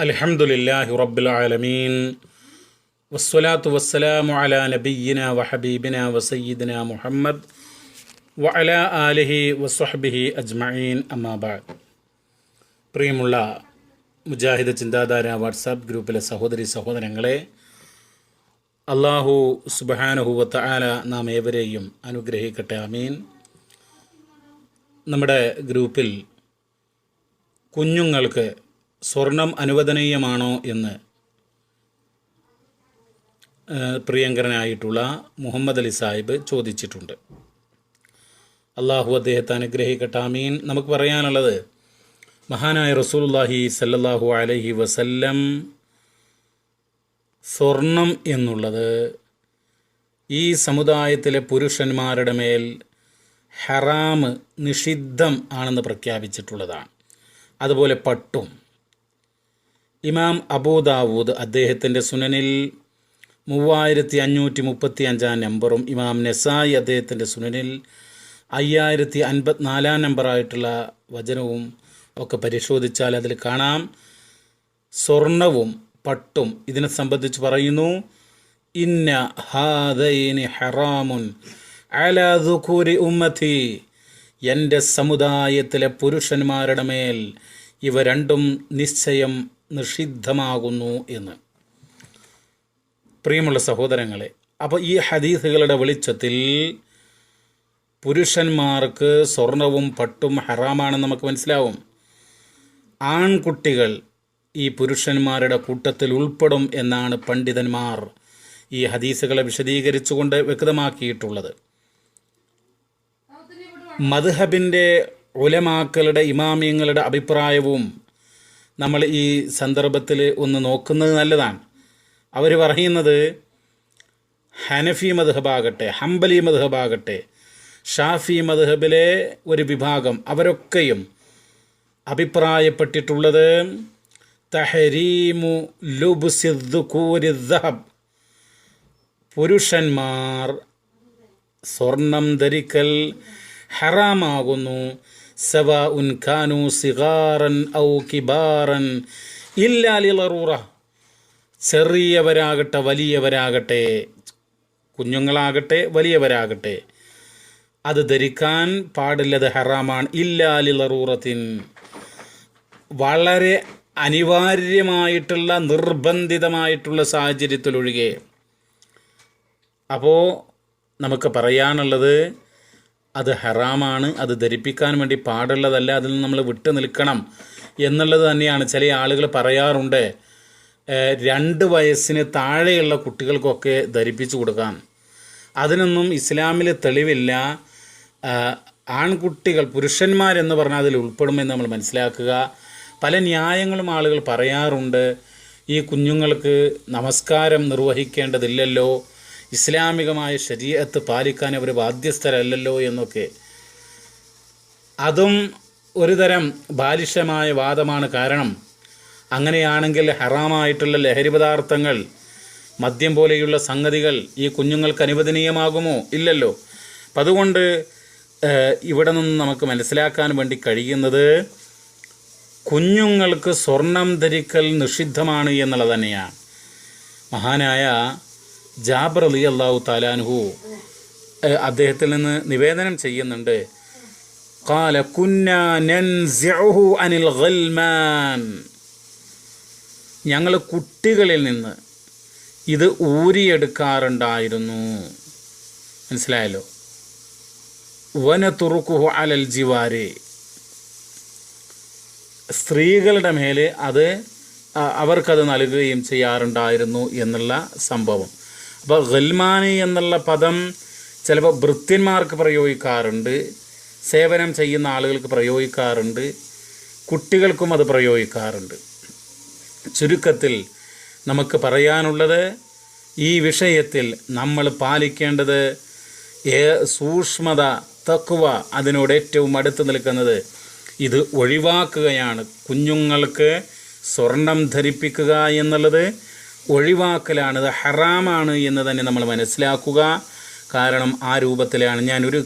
അലഹമുല്ലാഹി റബ്ബുലാലമീൻ വസ്സലാത്തു വസ്സലാമു അല നബീന വഹബീബിന വസയ്യിദിന മുഹമ്മദ് വഅല ആലിഹി വസ്ഹബിഹി അജ്മഈൻ. അമ്മാബാദ് പ്രിയമുള്ള മുജാഹിദ് ചിന്താധാര വാട്സാപ്പ് ഗ്രൂപ്പിലെ സഹോദരി സഹോദരങ്ങളെ അള്ളാഹു സുബഹാനുഹുവത്ത ആല നാം ഏവരെയും അനുഗ്രഹിക്കട്ടെ അമീൻ നമ്മുടെ ഗ്രൂപ്പിൽ കുഞ്ഞുങ്ങൾക്ക് സ്വർണം അനുവദനീയമാണോ എന്ന്. പ്രിയങ്കരനായിട്ടുള്ള മുഹമ്മദ് അലി സാഹിബ് ചോദിച്ചിട്ടുണ്ട്. അള്ളാഹു അദ്ദേഹത്തെ അനുഗ്രഹിക്കട്ടെ ആമീൻ. നമുക്ക് പറയാനുള്ളത് മഹാനായ റസൂലുള്ളാഹി സല്ലല്ലാഹു അലഹി വസല്ലം സ്വർണം എന്നുള്ളത് ഈ സമുദായത്തിലെ പുരുഷന്മാരുടെ മേൽ ഹറാമ് നിഷിദ്ധം ആണെന്ന് പ്രഖ്യാപിച്ചിട്ടുള്ളതാണ്. അതുപോലെ പട്ടും ഇമാം അബൂദാവൂദ് അദ്ദേഹത്തിന്റെ സുനനിൽ മൂവായിരത്തി അഞ്ഞൂറ്റി മുപ്പത്തി അഞ്ചാം നമ്പറും ഇമാം നെസായി അദ്ദേഹത്തിന്റെ സുനനിൽ അയ്യായിരത്തി അൻപത്തിനാലാം നമ്പറായിട്ടുള്ള വചനവും ഒക്കെ പരിശോധിച്ചാൽ അതിൽ കാണാം. സ്വർണവും പട്ടും ഇതിനെ സംബന്ധിച്ച് പറയുന്നു ഇന്ന ഹാദൈനി ഹറാമുൻ അലാ ദുഖൂരി ഉമ്മത്തി. എന്റെ സമുദായത്തിലെ പുരുഷന്മാരുടെ മേൽ ഇവ രണ്ടും നിശ്ചയം നിഷിദ്ധമാകുന്നു എന്ന്. പ്രിയമുള്ള സഹോദരങ്ങളെ അപ്പോൾ ഈ ഹദീസുകളുടെ വെളിച്ചത്തിൽ പുരുഷന്മാർക്ക് സ്വർണവും പട്ടും ഹറാമാണെന്ന് നമുക്ക് മനസ്സിലാവും. ആൺകുട്ടികൾ ഈ പുരുഷന്മാരുടെ കൂട്ടത്തിൽ ഉൾപ്പെടും എന്നാണ് പണ്ഡിതന്മാർ ഈ ഹദീസുകളെ വിശദീകരിച്ചുകൊണ്ട് വ്യക്തമാക്കിയിട്ടുള്ളത്. മദ്ഹബിന്റെ ഉലമാക്കളുടെ ഇമാമിയങ്ങളുടെ അഭിപ്രായവും നമ്മൾ ഈ സന്ദർഭത്തിൽ ഒന്ന് നോക്കുന്നത് നല്ലതാണ്. അവർ പറയുന്നത് ഹനഫി മധുഹബാകട്ടെ ഹംബലി മധുഹബാകട്ടെ ഷാഫി മധുഹബിലെ ഒരു വിഭാഗം അവരൊക്കെയും അഭിപ്രായപ്പെട്ടിട്ടുള്ളത് തഹരീമു ലുബ്സിദ്ദുകൂരി ദഹബ്. പുരുഷന്മാർ സ്വർണം ധരിക്കൽ ഹറാമാകുന്നു. സവ ഉൻ ഖാനു സിഗാറൻ ഔ കിബാറൻ ഇല്ലാലിളറൂറ ചെറിയവരാകട്ടെ വലിയവരാകട്ടെ കുഞ്ഞുങ്ങളാകട്ടെ വലിയവരാകട്ടെ. അത് ധരിക്കാൻ പാടില്ലത് ഹറാമാണ്. ഇല്ലാലിളറൂറത്തിൻ വളരെ അനിവാര്യമായിട്ടുള്ള നിർബന്ധിതമായിട്ടുള്ള സാഹചര്യത്തിലൊഴികെ. അപ്പോൾ നമുക്ക് പറയാനുള്ളത് അത് ഹറാമാണ് അത് ധരിപ്പിക്കാൻ വേണ്ടി പാടുള്ളതല്ല അതിൽ നിന്ന് നമ്മൾ വിട്ടു നിൽക്കണം എന്നുള്ളത് തന്നെയാണ് ചില ആളുകൾ പറയാറുണ്ട്. രണ്ട് വയസ്സിന് താഴെയുള്ള കുട്ടികൾക്കൊക്കെ ധരിപ്പിച്ചു കൊടുക്കാം. അതിനൊന്നും ഇസ്ലാമിൽ തെളിവില്ല. ആൺകുട്ടികൾ പുരുഷന്മാരെന്ന് പറഞ്ഞാൽ അതിൽ ഉൾപ്പെടുമെന്ന് നമ്മൾ മനസ്സിലാക്കുക. പല ന്യായങ്ങളും ആളുകൾ പറയാറുണ്ട്. ഈ കുഞ്ഞുങ്ങൾക്ക് നമസ്കാരം നിർവഹിക്കേണ്ടതില്ലല്ലോ. ഇസ്ലാമികമായ ശരീരത്ത് പാലിക്കാൻ അവർ ബാധ്യസ്ഥരല്ലല്ലോ എന്നൊക്കെ. അതും ഒരുതരം ബാലിഷമായ വാദമാണ് കാരണം അങ്ങനെയാണെങ്കിൽ ഹറാമായിട്ടുള്ള ലഹരി പദാർത്ഥങ്ങൾ മദ്യം പോലെയുള്ള സംഗതികൾ ഈ കുഞ്ഞുങ്ങൾക്ക് അനുവദനീയമാകുമോ? ഇല്ലല്ലോ. അപ്പം അതുകൊണ്ട് ഇവിടെ നിന്ന് നമുക്ക് മനസ്സിലാക്കാൻ വേണ്ടി കഴിയുന്നത് കുഞ്ഞുങ്ങൾക്ക് സ്വർണം ധരിക്കൽ നിഷിദ്ധമാണ് എന്നുള്ളത് തന്നെയാണ്. മഹാനായ ജാബർ അലി അള്ളാഹു താലാൻഹു ഏഹ്, അദ്ദേഹത്തിൽ നിന്ന് നിവേദനം ചെയ്യുന്നുണ്ട് قال كنا ننزعه عن الغلمان ഞങ്ങൾ കുട്ടികളിൽ നിന്ന് ഇത് ഊരിയെടുക്കാറുണ്ടായിരുന്നു മനസ്സിലായല്ലോ വന തുറുക്കുഹു അലൽ ജിവാരെ സ്ത്രീകളുടെ മേലെ അത് അ- അവർക്കത് നൽകുകയും ചെയ്യാറുണ്ടായിരുന്നു എന്നുള്ള സംഭവം അപ്പോൾ ഗൽമാനി എന്നുള്ള പദം ചിലപ്പോൾ ഭൃത്യന്മാർക്ക് പ്രയോഗിക്കാറുണ്ട് സേവനം ചെയ്യുന്ന ആളുകൾക്ക് പ്രയോഗിക്കാറുണ്ട് കുട്ടികൾക്കും അത് പ്രയോഗിക്കാറുണ്ട്. ചുരുക്കത്തിൽ നമുക്ക് പറയാനുള്ളത് ഈ വിഷയത്തിൽ നമ്മൾ പാലിക്കേണ്ടത് സൂക്ഷ്മത തക്കുവ അതിനോട് ഏറ്റവും അടുത്ത് നിൽക്കുന്നത് ഇത് ഒഴിവാക്കുകയാണ്. കുഞ്ഞുങ്ങൾക്ക് സ്വർണം ധരിപ്പിക്കുക എന്നുള്ളത് ഒഴിവാക്കലാണ്. ഹറാമാണ് എന്ന് തന്നെ നമ്മൾ മനസ്സിലാക്കുക. കാരണം ആ രൂപത്തിലാണ്. ഞാനൊരു